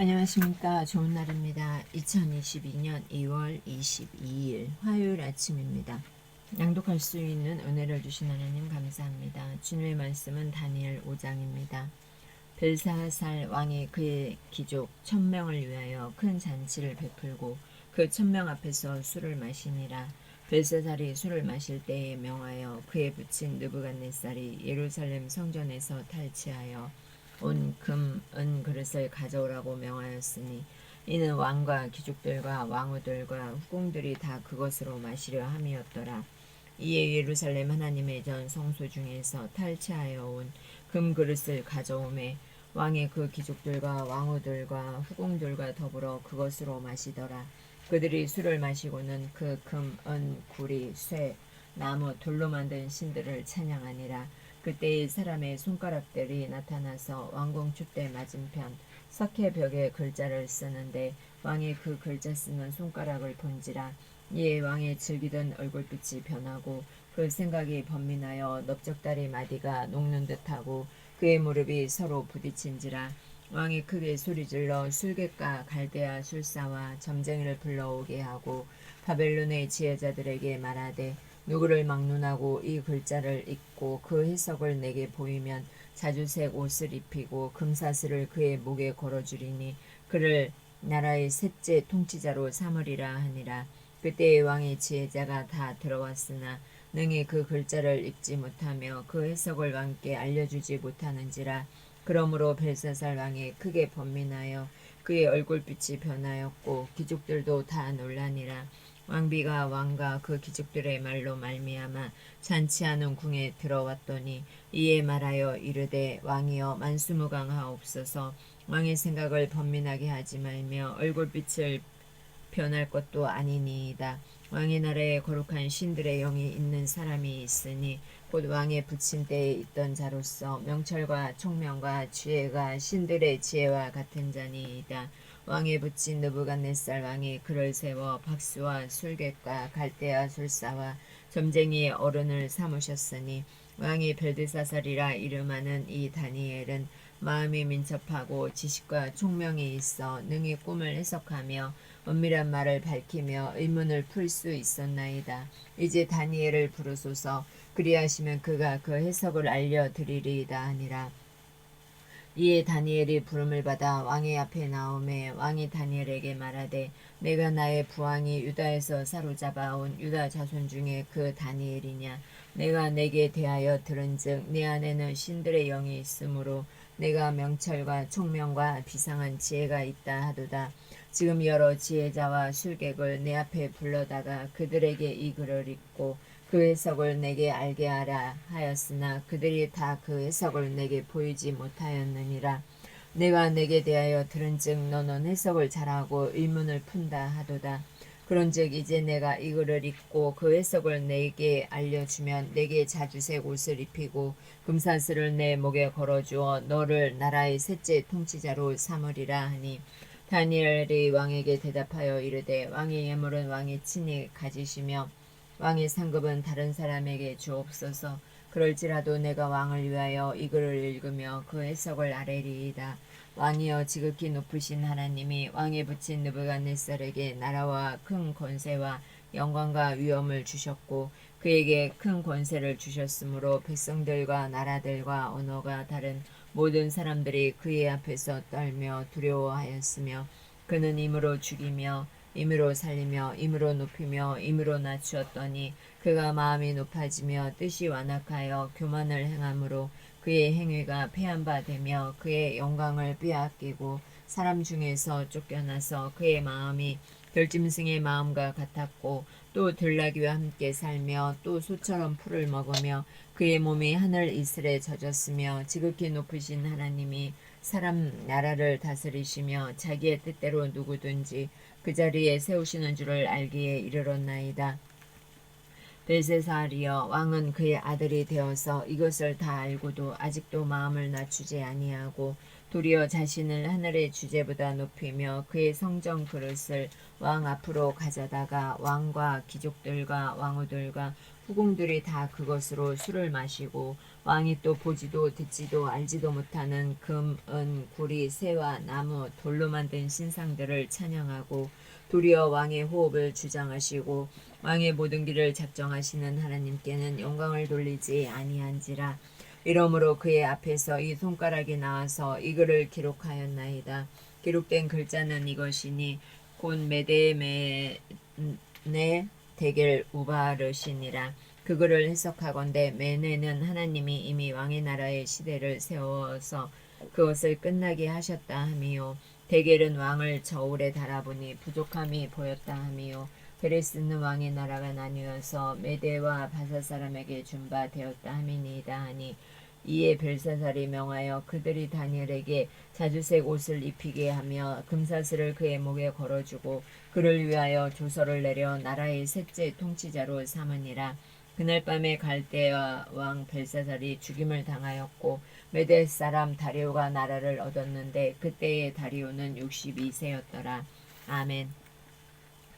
안녕하십니까. 좋은 날입니다. 2022년 2월 22일 화요일 아침입니다. 낭독할 수 있는 은혜를 주신 하나님 감사합니다. 주님의 말씀은 다니엘 5장입니다. 벨사살 왕이 그의 귀족 천명을 위하여 큰 잔치를 베풀고 그 천명 앞에서 술을 마시니라. 벨사살이 술을 마실 때에 명하여 그의 붙인 느부갓네살이 예루살렘 성전에서 탈취하여 온 금, 은 그릇을 가져오라고 명하였으니 이는 왕과 귀족들과 왕후들과 후궁들이 다 그것으로 마시려 함이었더라. 이에 예루살렘 하나님의 전 성소 중에서 탈취하여 온 금 그릇을 가져오매 왕의 그 귀족들과 왕후들과 후궁들과 더불어 그것으로 마시더라. 그들이 술을 마시고는 그 금, 은, 구리, 쇠, 나무, 돌로 만든 신들을 찬양하니라. 그때의 사람의 손가락들이 나타나서 왕궁 촛대 맞은편 석회 벽에 글자를 쓰는데 왕이 그 글자 쓰는 손가락을 본지라 이에 왕의 즐기던 얼굴빛이 변하고 그 생각이 번민하여 넓적다리 마디가 녹는 듯하고 그의 무릎이 서로 부딪힌지라 왕이 크게 소리질러 술객과 갈대아 술사와 점쟁이를 불러오게 하고 바벨론의 지혜자들에게 말하되 누구를 막론하고 이 글자를 읽고 그 해석을 내게 보이면 자주색 옷을 입히고 금사슬을 그의 목에 걸어주리니 그를 나라의 셋째 통치자로 삼으리라 하니라. 그때의 왕의 지혜자가 다 들어왔으나 능히 그 글자를 읽지 못하며 그 해석을 왕께 알려주지 못하는지라. 그러므로 벨사살 왕이 크게 번민하여 그의 얼굴빛이 변하였고 귀족들도 다 놀라니라 왕비가 왕과 그 귀족들의 말로 말미암아 잔치하는 궁에 들어왔더니 이에 말하여 이르되 왕이여 만수무강하옵소서 왕의 생각을 번민하게 하지 말며 얼굴빛을 변할 것도 아니니이다. 왕의 나라에 거룩한 신들의 영이 있는 사람이 있으니 곧 왕의 붙임 때에 있던 자로서 명철과 총명과 지혜가 신들의 지혜와 같은 자니이다. 왕의 붙인 느부갓네살 왕이 그를 세워 박수와 술객과 갈대아 술사와 점쟁이의 어른을 삼으셨으니 왕이 벨드사살이라 이름하는 이 다니엘은 마음이 민첩하고 지식과 총명이 있어 능히 꿈을 해석하며 은밀한 말을 밝히며 의문을 풀 수 있었나이다. 이제 다니엘을 부르소서 그리하시면 그가 그 해석을 알려드리리이다 하니라. 이에 다니엘이 부름을 받아 왕의 앞에 나오매 왕이 다니엘에게 말하되 내가 나의 부왕이 유다에서 사로잡아 온 유다 자손 중에 그 다니엘이냐? 내가 내게 대하여 들은즉 내 안에는 신들의 영이 있으므로 내가 명철과 총명과 비상한 지혜가 있다 하도다. 지금 여러 지혜자와 술객을 내 앞에 불러다가 그들에게 이 글을 읽고 그 해석을 내게 알게 하라 하였으나 그들이 다 그 해석을 내게 보이지 못하였느니라. 내가 내게 대하여 들은즉 너는 해석을 잘하고 의문을 푼다 하도다. 그런즉 이제 내가 이 글을 읽고 그 해석을 내게 알려주면 내게 자주색 옷을 입히고 금사슬을 내 목에 걸어주어 너를 나라의 셋째 통치자로 삼으리라 하니 다니엘이 왕에게 대답하여 이르되 왕의 예물은 왕이 친히 가지시며 왕의 상급은 다른 사람에게 주옵소서. 그럴지라도 내가 왕을 위하여 이 글을 읽으며 그 해석을 아뢰리이다. 왕이여 지극히 높으신 하나님이 왕에 붙인 느부갓네살에게 나라와 큰 권세와 영광과 위엄을 주셨고 그에게 큰 권세를 주셨으므로 백성들과 나라들과 언어가 다른 모든 사람들이 그의 앞에서 떨며 두려워하였으며 그는 임으로 죽이며 임으로 살리며 임으로 높이며 임으로 낮추었더니 그가 마음이 높아지며 뜻이 완악하여 교만을 행함으로 그의 행위가 패한 바 되며 그의 영광을 빼앗기고 사람 중에서 쫓겨나서 그의 마음이 들짐승의 마음과 같았고 또 들나귀와 함께 살며 또 소처럼 풀을 먹으며 그의 몸이 하늘 이슬에 젖었으며 지극히 높으신 하나님이 사람 나라를 다스리시며 자기의 뜻대로 누구든지 그 자리에 세우시는 줄을 알기에 이르렀나이다. 벨세사리여 왕은 그의 아들이 되어서 이것을 다 알고도 아직도 마음을 낮추지 아니하고 도리어 자신을 하늘의 주제보다 높이며 그의 성정 그릇을 왕 앞으로 가져다가 왕과 귀족들과 왕후들과 후궁들이 다 그것으로 술을 마시고 왕이 또 보지도 듣지도 알지도 못하는 금, 은, 구리, 새와 나무, 돌로 만든 신상들을 찬양하고 도리어 왕의 호흡을 주장하시고 왕의 모든 길을 작정하시는 하나님께는 영광을 돌리지 아니한지라 이러므로 그의 앞에서 이 손가락이 나와서 이 글을 기록하였나이다. 기록된 글자는 이것이니 곧 메데메네 대겔 우바르시니라. 그거를 해석하건대 메네는 하나님이 이미 왕의 나라의 시대를 세워서 그것을 끝나게 하셨다 함이요. 대겔은 왕을 저울에 달아보니 부족함이 보였다 함이요. 베레스는 왕의 나라가 나뉘어서 메대와 바사 사람에게 준바 되었다 함이니이다 하니 이에 벨사살이 명하여 그들이 다니엘에게 자주색 옷을 입히게 하며 금사슬을 그의 목에 걸어주고 그를 위하여 조서를 내려 나라의 셋째 통치자로 삼으니라. 그날 밤에 갈대아 왕 벨사살이 죽임을 당하였고 메데 사람 다리오가 나라를 얻었는데 그때의 다리오는 62세였더라. 아멘.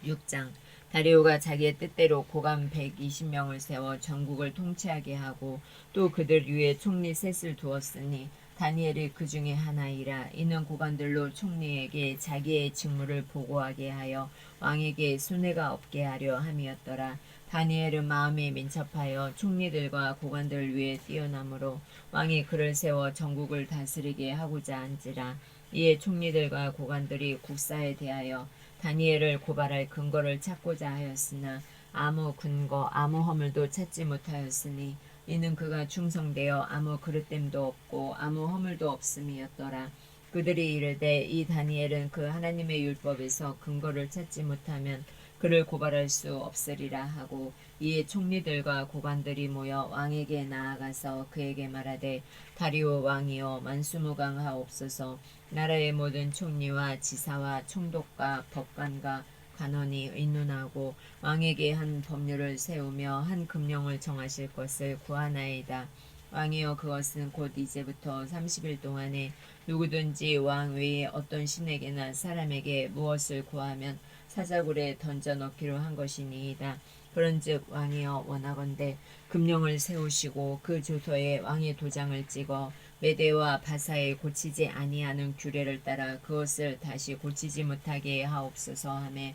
6장 다리오가 자기의 뜻대로 고감 120명을 세워 전국을 통치하게 하고 또 그들 위에 총리 셋을 두었으니 다니엘이 그 중에 하나이라 이는 고관들로 총리에게 자기의 직무를 보고하게 하여 왕에게 손해가 없게 하려 함이었더라. 다니엘은 마음이 민첩하여 총리들과 고관들 위에 뛰어나므로 왕이 그를 세워 전국을 다스리게 하고자 한지라 이에 총리들과 고관들이 국사에 대하여 다니엘을 고발할 근거를 찾고자 하였으나 아무 근거 아무 허물도 찾지 못하였으니 이는 그가 충성되어 아무 그릇됨도 없고 아무 허물도 없음이었더라. 그들이 이르되 이 다니엘은 그 하나님의 율법에서 근거를 찾지 못하면 그를 고발할 수 없으리라 하고 이에 총리들과 고관들이 모여 왕에게 나아가서 그에게 말하되 다리오 왕이여 만수무강하옵소서 나라의 모든 총리와 지사와 총독과 법관과 관원이 의논하고 왕에게 한 법률을 세우며 한 금령을 정하실 것을 구하나이다. 왕이여 그것은 곧 이제부터 30일 동안에 누구든지 왕 외에 어떤 신에게나 사람에게 무엇을 구하면 사자굴에 던져 넣기로 한 것이니이다. 그런즉 왕이여 원하건대 금령을 세우시고 그 조서에 왕의 도장을 찍어 메대와 바사에 고치지 아니하는 규례를 따라 그것을 다시 고치지 못하게 하옵소서 하매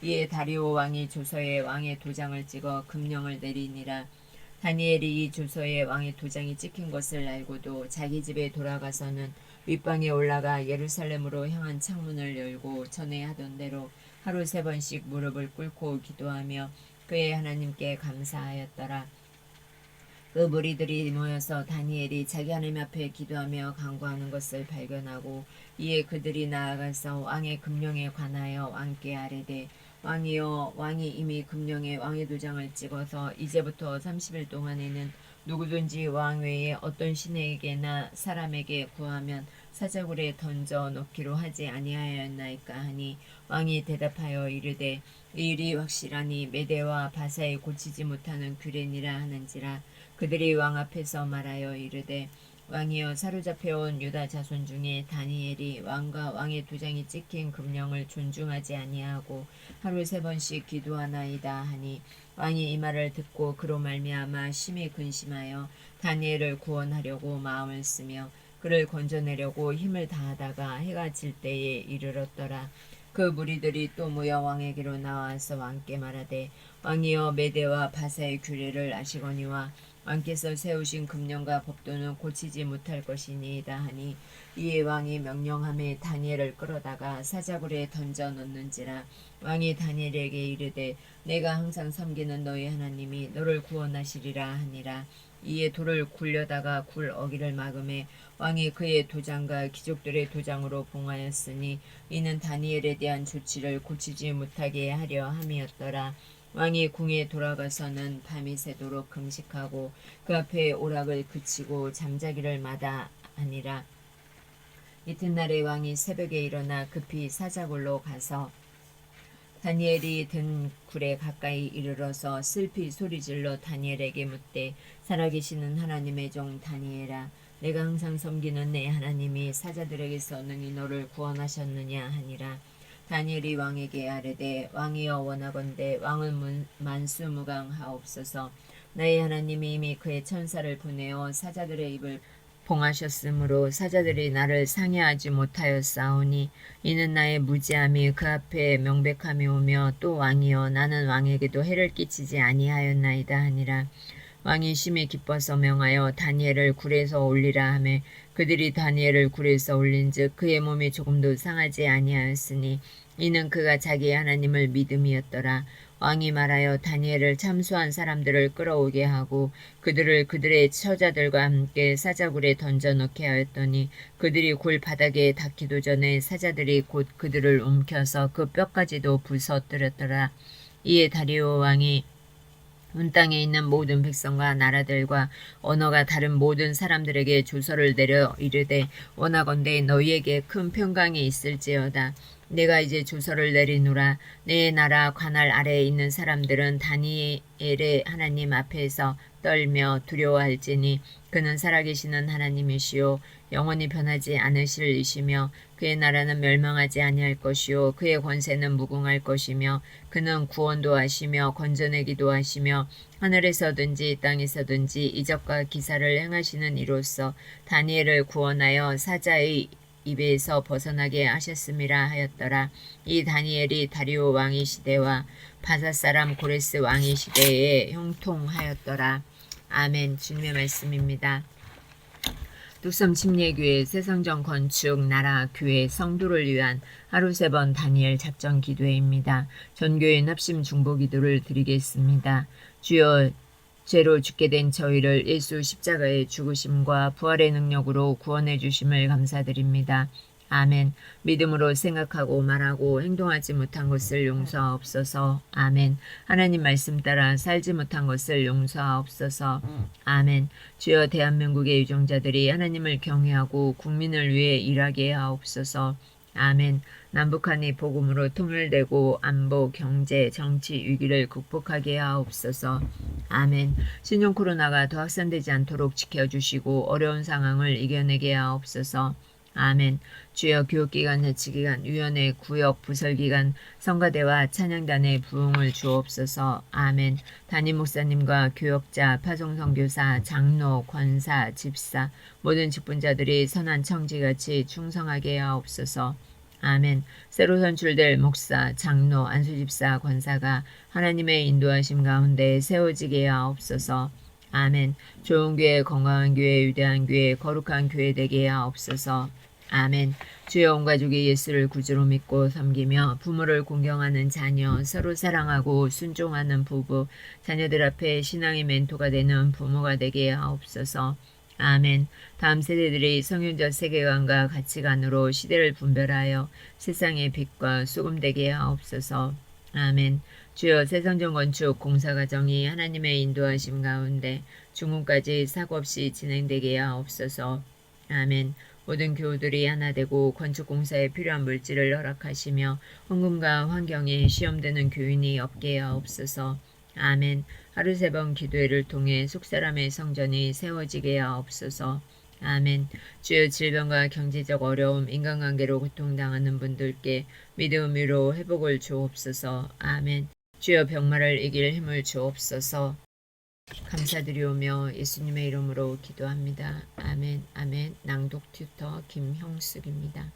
이에 다리오 왕이 조서에 왕의 도장을 찍어 금령을 내리니라 다니엘이 이 조서에 왕의 도장이 찍힌 것을 알고도 자기 집에 돌아가서는 윗방에 올라가 예루살렘으로 향한 창문을 열고 전에 하던 대로 하루 세 번씩 무릎을 꿇고 기도하며 그의 하나님께 감사하였더라. 그 무리들이 모여서 다니엘이 자기 하나님 앞에 기도하며 간구하는 것을 발견하고 이에 그들이 나아가서 왕의 금령에 관하여 왕께 아뢰되 왕이여 왕이 이미 금령에 왕의 도장을 찍어서 이제부터 30일 동안에는 누구든지 왕 외에 어떤 신에게나 사람에게 구하면 사자굴에 던져 넣기로 하지 아니하였나이까 하니 왕이 대답하여 이르되 이 일이 확실하니 메대와 바사에 고치지 못하는 규례니라 하는지라 그들이 왕 앞에서 말하여 이르되 왕이여 사로잡혀온 유다 자손 중에 다니엘이 왕과 왕의 도장이 찍힌 금령을 존중하지 아니하고 하루 세 번씩 기도하나이다 하니 왕이 이 말을 듣고 그로 말미암아 심히 근심하여 다니엘을 구원하려고 마음을 쓰며 그를 건져내려고 힘을 다하다가 해가 질 때에 이르렀더라. 그 무리들이 또 모여 왕에게로 나와서 왕께 말하되 왕이여 메대와 바사의 규례를 아시거니와 왕께서 세우신 금령과 법도는 고치지 못할 것이니이다 하니 이에 왕이 명령함에 다니엘을 끌어다가 사자굴에 던져 넣는지라 왕이 다니엘에게 이르되 내가 항상 섬기는 너희 하나님이 너를 구원하시리라 하니라 이에 돌을 굴려다가 굴 어기를 막음에 왕이 그의 도장과 귀족들의 도장으로 봉하였으니 이는 다니엘에 대한 조치를 고치지 못하게 하려 함이었더라. 왕이 궁에 돌아가서는 밤이 새도록 금식하고 그 앞에 오락을 그치고 잠자기를 마다 하니라. 이튿날에 왕이 새벽에 일어나 급히 사자굴로 가서 다니엘이 든 굴에 가까이 이르러서 슬피 소리질러 다니엘에게 묻되 살아계시는 하나님의 종 다니엘아 내가 항상 섬기는 내 하나님이 사자들에게서 능히 너를 구원하셨느냐 하니라 다니엘이 왕에게 아뢰되 왕이여 원하건대 왕은 문- 만수무강하옵소서. 나의 하나님이 이미 그의 천사를 보내어 사자들의 입을 봉하셨으므로 사자들이 나를 상해하지 못하였사오니 이는 나의 무지함이 그 앞에 명백함이 오며 또 왕이여 나는 왕에게도 해를 끼치지 아니하였나이다 하니라 왕이 심히 기뻐서 명하여 다니엘을 굴에서 올리라 하매 그들이 다니엘을 굴에서 올린즉 그의 몸이 조금도 상하지 아니하였으니 이는 그가 자기 하나님을 믿음이었더라. 왕이 말하여 다니엘을 참수한 사람들을 끌어오게 하고 그들을 그들의 처자들과 함께 사자굴에 던져 넣게 하였더니 그들이 골 바닥에 닿기도 전에 사자들이 곧 그들을 움켜서 그 뼈까지도 부서뜨렸더라. 이에 다리오 왕이 온 땅에 있는 모든 백성과 나라들과 언어가 다른 모든 사람들에게 조서를 내려 이르되 원하건대 너희에게 큰 평강이 있을지어다 내가 이제 조서를 내리노라. 내 나라 관할 아래에 있는 사람들은 다니엘의 하나님 앞에서 떨며 두려워할지니 그는 살아계시는 하나님이시요. 영원히 변하지 않으실 이시며 그의 나라는 멸망하지 아니할 것이요. 그의 권세는 무궁할 것이며 그는 구원도 하시며 건져내기도 하시며 하늘에서든지 땅에서든지 이적과 기사를 행하시는 이로써 다니엘을 구원하여 사자의 입에서 벗어나게 하셨음이라 하였더라. 이 다니엘이 다리오 왕의 시대와 바사 사람 고레스 왕의 시대에 형통하였더라. 아멘. 주님의 말씀입니다. 뚝섬 침례교회 세상정 건축 나라 교회 성도를 위한 하루 세 번 다니엘 작전 기도회입니다. 전교인 합심 중보 기도를 드리겠습니다. 주여 죄로 죽게 된 저희를 예수 십자가의 죽으심과 부활의 능력으로 구원해 주심을 감사드립니다. 아멘. 믿음으로 생각하고 말하고 행동하지 못한 것을 용서하옵소서. 아멘. 하나님 말씀 따라 살지 못한 것을 용서하옵소서. 아멘. 주여 대한민국의 유종자들이 하나님을 경외하고 국민을 위해 일하게 하옵소서. 아멘. 남북한이 복음으로 통일되고 안보, 경제, 정치 위기를 극복하게 하옵소서. 아멘. 신종 코로나가 더 확산되지 않도록 지켜주시고 어려운 상황을 이겨내게 하옵소서. 아멘. 주여 교육기관, 자치기관, 위원회, 구역, 부설기관, 성가대와 찬양단의 부흥을 주옵소서. 아멘. 담임 목사님과 교역자, 파송선교사, 장로, 권사, 집사, 모든 직분자들이 선한 청지같이 충성하게 하옵소서. 아멘. 새로 선출될 목사, 장로, 안수집사, 권사가 하나님의 인도하심 가운데 세워지게 하옵소서. 아멘. 좋은 교회, 건강한 교회, 위대한 교회, 거룩한 교회 되게 하옵소서. 아멘. 주여 온 가족이 예수를 구주로 믿고 섬기며 부모를 공경하는 자녀, 서로 사랑하고 순종하는 부부, 자녀들 앞에 신앙의 멘토가 되는 부모가 되게 하옵소서. 아멘. 다음 세대들이 성윤적 세계관과 가치관으로 시대를 분별하여 세상의 빛과 소금 되게 하옵소서. 아멘. 주여 세상정 건축 공사 과정이 하나님의 인도하심 가운데 중흥까지 사고 없이 진행되게 하옵소서. 아멘. 모든 교우들이 하나 되고 건축 공사에 필요한 물질을 허락하시며 헌금과 환경에 시험되는 교인이 없게 하옵소서. 아멘. 하루 세 번 기도회를 통해 속사람의 성전이 세워지게 하옵소서. 아멘. 주여 질병과 경제적 어려움, 인간관계로 고통당하는 분들께 믿음 위로 회복을 주옵소서. 아멘. 주여 병마를 이길 힘을 주옵소서. 감사드리오며 예수님의 이름으로 기도합니다. 아멘. 아멘. 낭독 튜터 김형숙입니다.